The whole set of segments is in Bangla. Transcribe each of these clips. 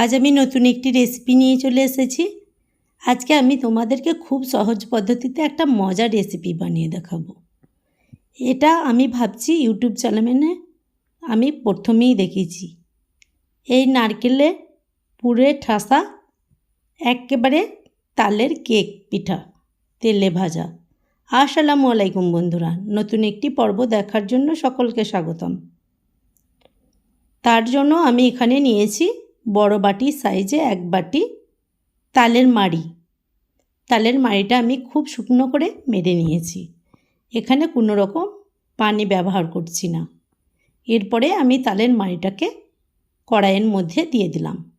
আজ আমি নতুন একটি রেসিপি নিয়ে চলে এসেছি। আজকে আমি তোমাদেরকে খুব সহজ পদ্ধতিতে একটা মজার রেসিপি বানিয়ে দেখাবো। এটা আমি ভাবছি ইউটিউব চ্যানেলে আমি প্রথমেই দেখেছি। এই নারকেলে পুরে ঠাসা একেবারে তালের কেক পিঠা, তেলে ভাজা। আসসালামু আলাইকুম বন্ধুরা, নতুন একটি পর্ব দেখার জন্য সকলকে স্বাগতম। তার জন্য আমি এখানে নিয়েছি বড় বাটি, সাইজে এক বাটি তালের মাড়ি। তালের মাড়িটা আমি খুব শুকনো করে মেরে নিয়েছি। এখানে কোনো রকম পানি ব্যবহার করছি না। এরপরে আমি তালের মাড়িটাকে কড়াইয়ের মধ্যে দিয়ে দিলাম।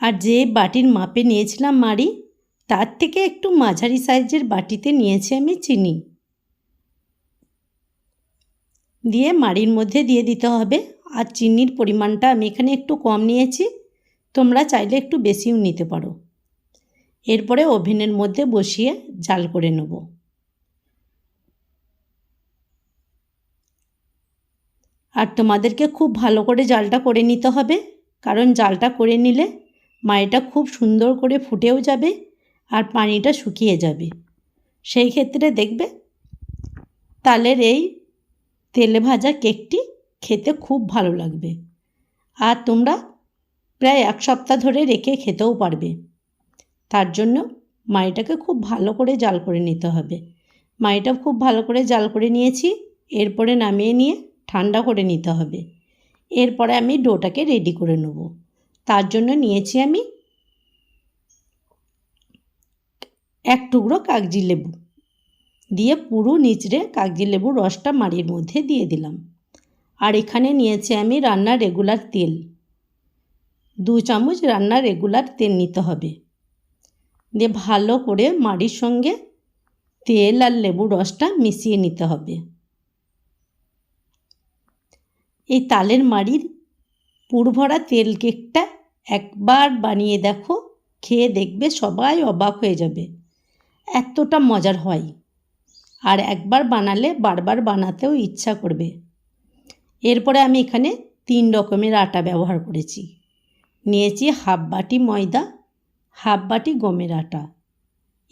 আর যে বাটির মাপে নিয়েছিলাম মাড়ি, তার থেকে একটু মাঝারি সাইজের বাটিতে নিয়েছি আমি চিনি। দিয়ে মাড়ির মধ্যে দিয়ে দিতে হবে আর চিনির পরিমাণটা আমি এখানে একটু কম নিয়েছি। তোমরা চাইলে একটু বেশিও নিতে পারো। এরপরে ওভেনের মধ্যে বসিয়ে জাল করে নেব। আর তোমাদেরকে খুব ভালো করে জালটা করে নিতে হবে, কারণ জালটা করে নিলে মায়েটা খুব সুন্দর করে ফুটেও যাবে আর পানিটা শুকিয়ে যাবে। সেই ক্ষেত্রে দেখবে তালের এই তেলে ভাজা কেকটি খেতে খুব ভালো লাগবে। আর তোমরা প্রায় এক সপ্তাহ ধরে রেখে খেতেও পারবে। তার জন্য মাইটাকে খুব ভালো করে জাল করে নিতে হবে। মাইটা খুব ভালো করে জাল করে নিয়েছি, এরপরে নামিয়ে নিয়ে ঠান্ডা করে নিতে হবে। এরপরে আমি ডোটাকে রেডি করে নেব। তার জন্য নিয়েছি আমি এক টুকরো কাগজি লেবু। দিয়ে পুরো নিচড়ে কাগজি লেবুর রসটা মাড়ির মধ্যে দিয়ে দিলাম। আর এখানে নিয়েছি আমি রান্নার রেগুলার তেল। দু চামচ রান্নার রেগুলার তেল নিতে হবে। দিয়ে ভালো করে মাড়ির সঙ্গে তেল আর লেবুর রসটা মিশিয়ে নিতে হবে। এই তালের মাড়ির পুরভরা তেল কেকটা একবার বানিয়ে দেখো, খেয়ে দেখবে সবাই অবাক হয়ে যাবে। এতটা মজার হয়। আর একবার বানালে বারবার বানাতেও ইচ্ছা করবে। এরপরে আমি এখানে তিন রকমের আটা ব্যবহার করেছি। নিয়েছি হাফ বাটি ময়দা, হাফ বাটি গমের আটা।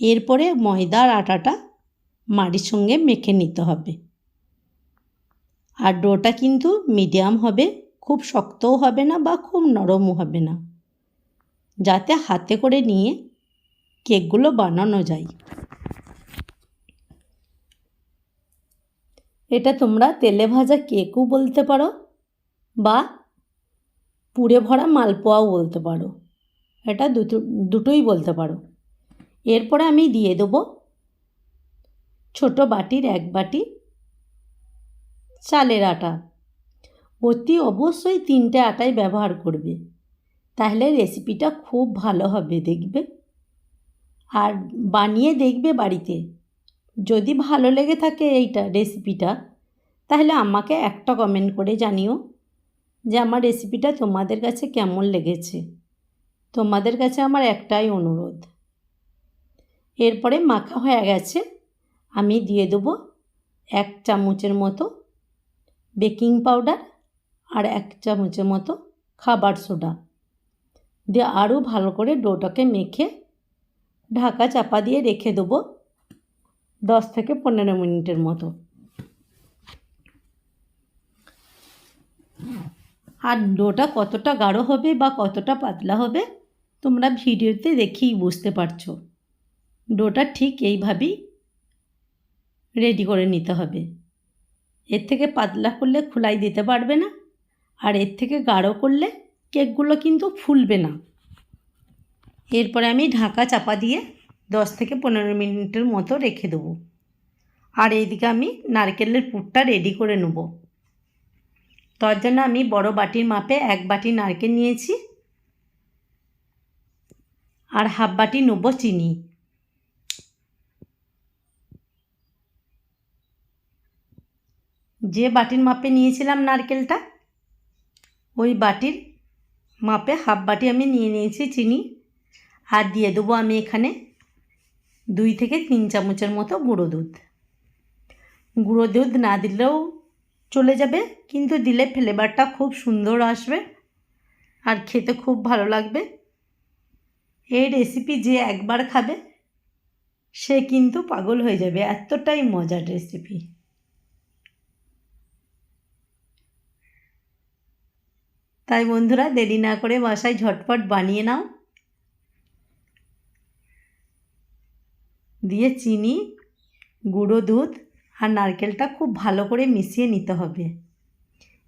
এরপরে ময়দার আটাটা মাড়ির সঙ্গে মেখে নিতে হবে। আর ডোটা কিন্তু মিডিয়াম হবে, খুব শক্তও হবে না বা খুব নরমও হবে না। যাতে হাতে করে নিয়ে কেকগুলো বানানো যায়। এটা তোমরা তেলে ভাজা কেকও বলতে পারো বা পুড়ে ভরা মালপোয়াও বলতে পারো। এটা দুটো, দুটোই বলতে পারো। এরপরে আমি দিয়ে দেবো ছোট বাটির এক বাটি চালের আটা। অতি অবশ্যই তিনটে আটাই ব্যবহার করবে। তাহলে রেসিপিটা খুব ভালো হবে, দেখবে। আর বানিয়ে দেখবে বাড়িতে। যদি ভালো লেগে থাকে এইটা রেসিপিটা তাহলে আমাকে একটা কমেন্ট করে জানিও যে আমার রেসিপিটা তোমাদের কাছে কেমন লেগেছে। তোমাদের কাছে আমার একটাই অনুরোধ। এরপরে মাখা হয়ে গেছে, আমি দিয়ে দেবো এক চামচের মতো বেকিং পাউডার আর এক চামচের মতো খাবার সোডা দিয়ে আরও ভালো করে ডোটাকে মেখে ঢাকা চাপা দিয়ে রেখে দেবো। দশ থেকে পনেরো মিনিটের মতো। আর ডোটা কতটা গাঢ় হবে বা কতটা পাতলা হবে, তোমরা ভিডিওতে দেখেই বুঝতে পারছ। ডোটা ঠিক এইভাবেই রেডি করে নিতে হবে। এর থেকে পাতলা করলে খোলাই দিতে পারবে না, আর এর থেকে গাঢ় করলে কেকগুলো কিন্তু ফুলবে না। এরপরে আমি ঢাকা চাপা দিয়ে দশ থেকে পনেরো মিনিটের মতো রেখে দেবো। আর এইদিকে আমি নারকেলের পুরটা রেডি করে নেব। তার জন্য আমি বড় বাটির মাপে এক বাটি নারকেল নিয়েছি। আর হাফ বাটি নেব চিনি। যে বাটির মাপে নিয়েছিলাম নারকেলটা, ওই বাটির মাপে হাফ বাটি আমি নিয়ে নিয়েছি চিনি। আর দিয়ে দেবো আমি এখানে দুই থেকে তিন চামচের মতো গুঁড়ো দুধ। গুঁড়ো দুধ না দিলেও চলে যাবে, কিন্তু দিলে ফ্লেভারটা খুব সুন্দর আসবে আর খেতে খুব ভালো লাগবে। এই রেসিপি যে একবার খাবে, সে কিন্তু পাগল হয়ে যাবে। এতটাই মজার রেসিপি তাই বন্ধুরা, দেরি না করে বাসায় ঝটপট বানিয়ে নাও। দিয়ে চিনি, গুঁড়ো দুধ আর নারকেলটা খুব ভালো করে মিশিয়ে নিতে হবে।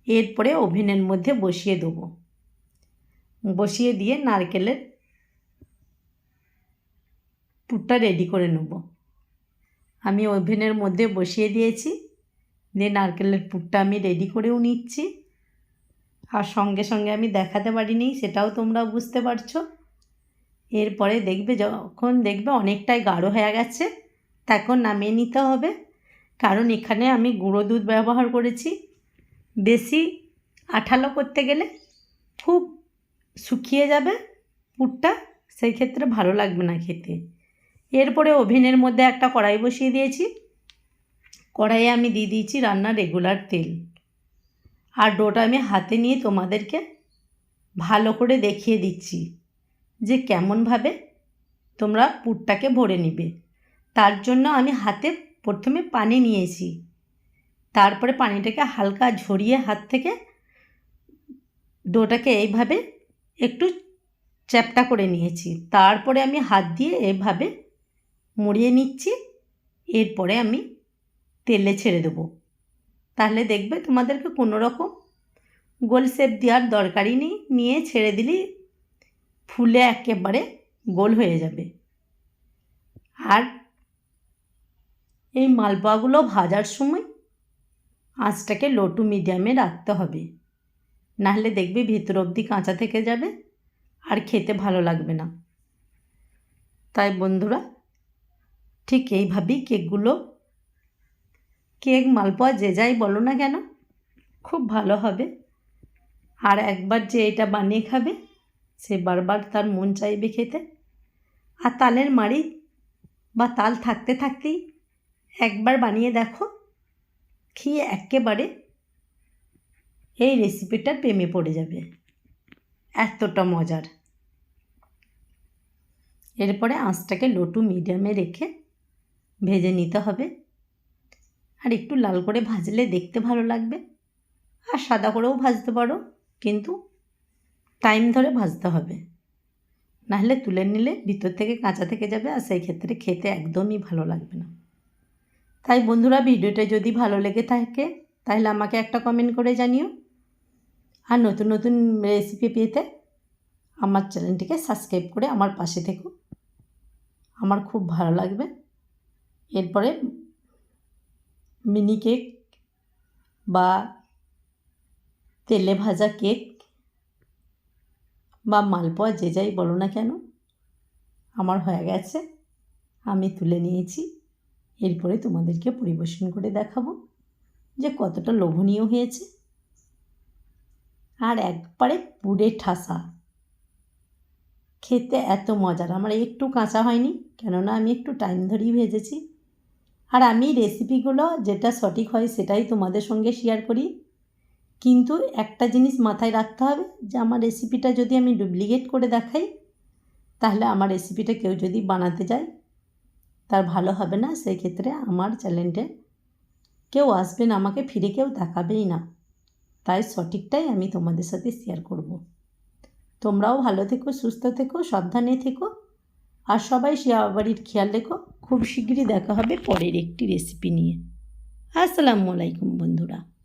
এরপরে ওভেনের মধ্যে বসিয়ে দেবো। বসিয়ে দিয়ে নারকেলের পুরটা রেডি করে নেব। আমি ওভেনের মধ্যে বসিয়ে দিয়েছি, দিয়ে নারকেলের পুরটা আমি রেডি করেও নিচ্ছি। আর সঙ্গে সঙ্গে আমি দেখাতে পারিনি, সেটাও তোমরা বুঝতে পারছ। এরপরে দেখবে যখন দেখবে অনেকটাই গাঢ় হয়ে গেছে, তখন নামিয়ে নিতে হবে। কারণ এখানে আমি গুঁড়ো দুধ ব্যবহার করেছি। বেশি আঠালো করতে গেলে খুব শুকিয়ে যাবে পুরটা, সেই ক্ষেত্রে ভালো লাগবে না খেতে। এরপরে ওভেনের মধ্যে একটা কড়াই বসিয়ে দিয়েছি। কড়াইয়ে আমি দিয়ে দিয়েছি রান্নার রেগুলার তেল। আর ডোটা আমি হাতে নিয়ে তোমাদেরকে ভালো করে দেখিয়ে দিচ্ছি। যে কেমনভাবে তোমরা পুরটাকে ভরে নিবে। তার জন্য আমি হাতে প্রথমে পানি নিয়েছি। তারপরে পানিটাকে হালকা ঝরিয়ে হাত থেকে ডোটাকে এইভাবে একটু চ্যাপটা করে নিয়েছি। তারপরে আমি হাত দিয়ে এভাবে মুড়িয়ে নিচ্ছি। এরপরে আমি তেলে ছেড়ে দেবো। তাহলে দেখবে তোমাদেরকে কোনো রকম গোল শেপ দেওয়ার দরকারই নেই। নিয়ে ছেড়ে দিলেই ফুলে একেবারে গোল হয়ে যাবে। আর এই মালপোয়াগুলো ভাজার সময় আঁচটাকে লো টু মিডিয়ামে রাখতে হবে। নাহলে দেখবে ভিতর অবধি কাঁচা থেকে যাবে আর খেতে ভালো লাগবে না। তাই বন্ধুরা, ঠিক এইভাবেই কেকগুলো, কেক, মালপোয়া যে যাই বলো না কেন, খুব ভালো হবে। আর একবার যে এটা বানিয়ে খাবে সে বারবার তার মন চাইবে খেতে? আর তালের মাড়ি বা তাল থাকতে থাকতেই একবার বানিয়ে দেখো, খেয়ে একেবারে এই রেসিপিটার প্রেমে পড়ে যাবে। এতটা মজার। এরপরে আঁচটাকে লোটু মিডিয়ামে রেখে ভেজে নিতে হবে। আর একটু লাল করে ভাজলে দেখতে ভালো লাগবে। আর সাদা করেও ভাজতে পারো, কিন্তু টাইম ধরে ভাজতে হবে। নাহলে তুলে নিলে ভিতর থেকে কাঁচা থেকে যাবে আর সেই ক্ষেত্রে খেতে একদমই ভালো লাগবে না। তাই বন্ধুরা, ভিডিওটা যদি ভালো লেগে থাকে, তাহলে আমাকে একটা কমেন্ট করে জানিও। আর নতুন নতুন রেসিপি পেতে আমার চ্যানেলটিকে সাবস্ক্রাইব করে আমার পাশে থেকো। আমার খুব ভালো লাগবে। এরপরে মিনি কেক বা তেলে ভাজা কেক বা মালপোয়া যে যাই বলো না কেন, আমার হয়ে গেছে, আমি তুলে নিয়েছি, এরপরে তোমাদেরকে পরিবেশন করে দেখাবো যে কতটা লোভনীয় হয়েছে। আর একবারে পুরে ঠাসা। খেতে এত মজার, আমার একটু কাঁচা হয়নি, কেননা আমি একটু টাইম ধরেই ভেজেছি। আর আমি রেসিপিগুলো যেটা সঠিক হয় সেটাই তোমাদের সঙ্গে শেয়ার করি। কিন্তু একটা জিনিস মাথায় রাখতে হবে যে আমার রেসিপিটা যদি আমি ডুপ্লিকেট করে দেখাই, তাহলে আমার রেসিপিটা কেউ যদি বানাতে যায়, তার ভালো হবে না। সেই ক্ষেত্রে আমার চ্যানেলটে কেউ আসবেন আমাকে ফিরে কেউ দেখাবেই না। তাই সঠিকটাই আমি তোমাদের সাথে শেয়ার করব। তোমরাও ভালো থেকো, সুস্থ থেকো, সাবধানে থেকো। আর সবাই শিয়া বাড়ির খেয়াল রেখো, খুব শীঘ্রই দেখা হবে পরের একটি রেসিপি নিয়ে। আসসালামু আলাইকুম বন্ধুরা।